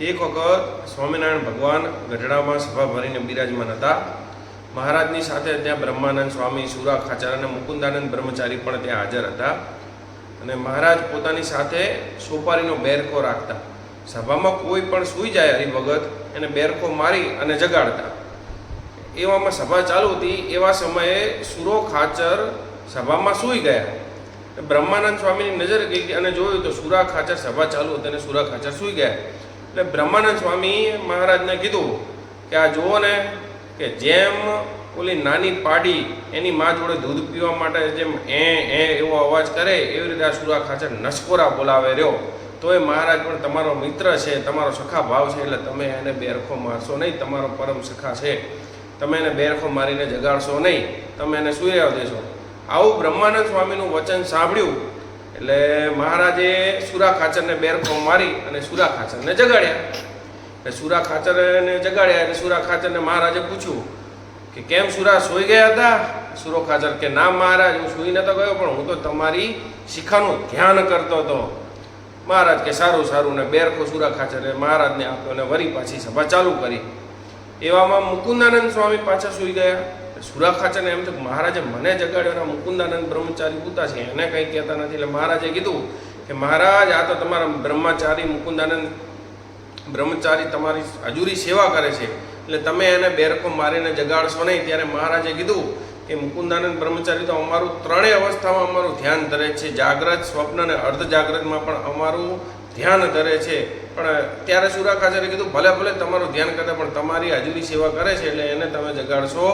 એક વખત સ્વામિનારાયણ ભગવાન ગઢડામાં સભા ભરીને બિરાજમાન હતા. મહારાજની સાથે ત્યાં બ્રહ્માનંદ સ્વામી, સુરા ખાચર અને મુકુંદાનંદ બ્રહ્મચારી પણ ત્યાં હાજર હતા. અને મહારાજ પોતાની સાથે સોપારીનો બેરકો રાખતા. સભામાં કોઈ પણ સૂઈ જાય હરિભગત એને બેરકો મારી અને જગાડતા. એવામાં સભા ચાલુ હતી. એવા સમયે સુરો ખાચર સભામાં સૂઈ ગયા. બ્રહ્માનંદ સ્વામીની નજર ગઈ અને જોયું તો સુરા ખાચર સભા ચાલુ હતી અને સુરા ખાચર સૂઈ ગયા. એટલે બ્રહ્માનંદ સ્વામી મહારાજને કીધું કે આ જુઓ ને, કે જેમ ઓલી નાની પાડી એની મા જોડે દૂધ પીવા માટે જેમ એ એ એવો અવાજ કરે, એવી રીતે આ સુરા ખાચર નસકોરા બોલાવે રહ્યો. તો એ મહારાજ પણ તમારો મિત્ર છે, તમારો સખા ભાવ છે, એટલે તમે એને બેરખો મારશો નહીં, તમારો પરમ સખા છે. તમે એને બેરખો મારીને જગાડશો નહીં, તમે એને સુઈ દેશો. આવું બ્રહ્માનંદ સ્વામીનું વચન સાંભળ્યું એટલે મહારાજે સુરા ખાચરને બેરખો મારી અને સુરા ખાચરને જગાડ્યા. એટલે સુરા ખાચરને જગાડ્યા એટલે સુરા ખાચરને મહારાજે પૂછ્યું કે કેમ સુરા સૂઈ ગયા હતા? સુરો ખાચર કે ના મહારાજ, હું સૂઈ નતો ગયો, પણ હું તો તમારી શિખાનું ધ્યાન કરતો હતો. મહારાજ કે સારું સારું, ને બેરખો સુરા ખાચરે મહારાજને આપ્યો અને વરી પાછી સભા ચાલુ કરી. એવામાં મુકુંદાનંદ સ્વામી પાછા સૂઈ ગયા. સુરા ખાચરને એમ થયું મહારાજે મને જગાડ્યો મુકુંદાનંદ બ્રહ્મચારી પૂતા છે, એને કંઈ કહેતા નથી. એટલે મહારાજે કીધું કે મહારાજ, આ તો તમારા બ્રહ્મચારી મુકુંદાનંદ બ્રહ્મચારી તમારી હજુરી સેવા કરે છે. એટલે તમે એને બેરકો મારીને જગાડશો નહીં. ત્યારે મહારાજે કીધું કે મુકુંદાનંદ બ્રહ્મચારી તો અમારું ત્રણેય અવસ્થામાં અમારું ધ્યાન ધરે છે. જાગ્રત સ્વપ્ન અને અર્ધ જાગ્રતમાં પણ અમારું ધ્યાન ધરે છે. પણ ત્યારે સુરાખાચાર્ય કીધું, ભલે ભલે તમારું ધ્યાન કરતા પણ તમારી હાજરી સેવા કરે છે, એટલે એને તમે જગાડશો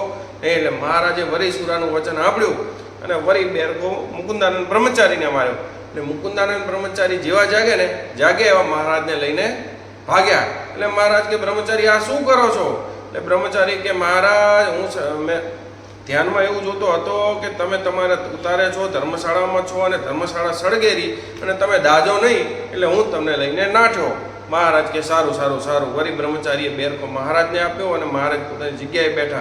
નહીં. એટલે મહારાજે વરી સુરાનું વચન આપ્યું અને વરી બેરકો મુકુંદાનંદ બ્રહ્મચારીને માર્યો. એટલે મુકુંદાનંદ બ્રહ્મચારી જેવા જાગે ને, જાગે એવા મહારાજને લઈને ભાગ્યા. એટલે મહારાજ કે, બ્રહ્મચારી, આ શું કરો છો? એટલે બ્રહ્મચારી કે, મહારાજ, હું મેં ધ્યાનમાં એવું જોતો હતો કે તમે તમારા ઉતારે છો, ધર્મશાળામાં છો અને ધર્મશાળા સળગેરી અને તમે દાજો નહીં, એટલે હું તમને લઈને નાઠો મહારાજ કે સારું સારું સારું. વરી બ્રહ્મચારીએ બેરકો મહારાજને આપ્યો અને મહારાજ પોતાની જગ્યાએ બેઠા.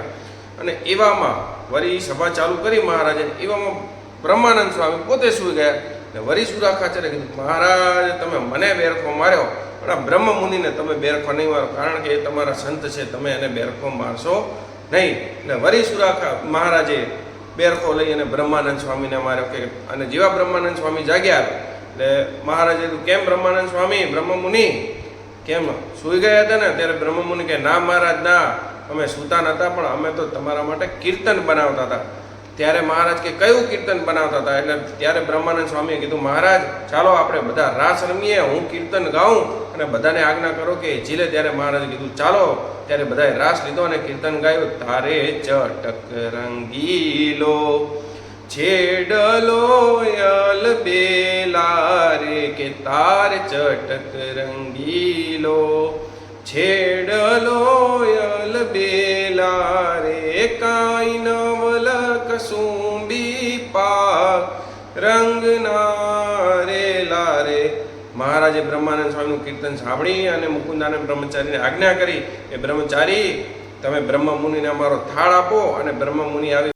અને એવામાં વરી સભા ચાલુ કરી મહારાજે. એવામાં બ્રહ્માનંદ સ્વામી પોતે સૂઈ ગયા. અને વરી સુરા ખાચરે કીધું, મહારાજ, તમે મને બેરખો માર્યો. પણ આ બ્રહ્મ મુનિને તમે બેરખો નહીં મારો. કારણ કે એ તમારા સંત છે. તમે એને બેરખો મારશો નહીં એટલે વરી સુરાખા મહારાજે બેરખો લઈ અને બ્રહ્માનંદ સ્વામીને માર્યો કે અને જેવા બ્રહ્માનંદ સ્વામી જાગ્યા એટલે મહારાજે કેમ બ્રહ્માનંદ સ્વામી? બ્રહ્મ મુનિ કેમ સૂઈ ગયા હતા ને? ત્યારે બ્રહ્મ મુનિ કે, ના મહારાજ, ના, અમે સૂતા નહોતા, પણ અમે તો તમારા માટે કીર્તન બનાવતા હતા. ત્યારે મહારાજ કે કયું કીર્તન બનાવતા હતા? એટલે ત્યારે બ્રહ્માનંદ સ્વામીએ કીધું, મહારાજ, ચાલો આપણે બધા રાસ રમીએ, હું કીર્તન ગાઉં અને બધાને આજ્ઞા કરો કે ઝીલે. ત્યારે મહારાજ કીધું, ચાલો. ત્યારે બધાએ રાસ લીધો અને કીર્તન ગાયું, તારે ચટક રંગીલો છેડલો યલ બેલા રે કે તાર ચટક રંગીલો છેડલો યલ બેલા રે કાઈ કસુંબી પાક રંગના રે લારે. મહારાજે બ્રહ્માનંદ સ્વામીનું કીર્તન સાંભળી અને મુકુંદાનંદ બ્રહ્મચારીને આજ્ઞા કરી એ બ્રહ્મચારી, તમે બ્રહ્મ મુનિને અમારો થાળ આપો અને બ્રહ્મ મુનિ આવી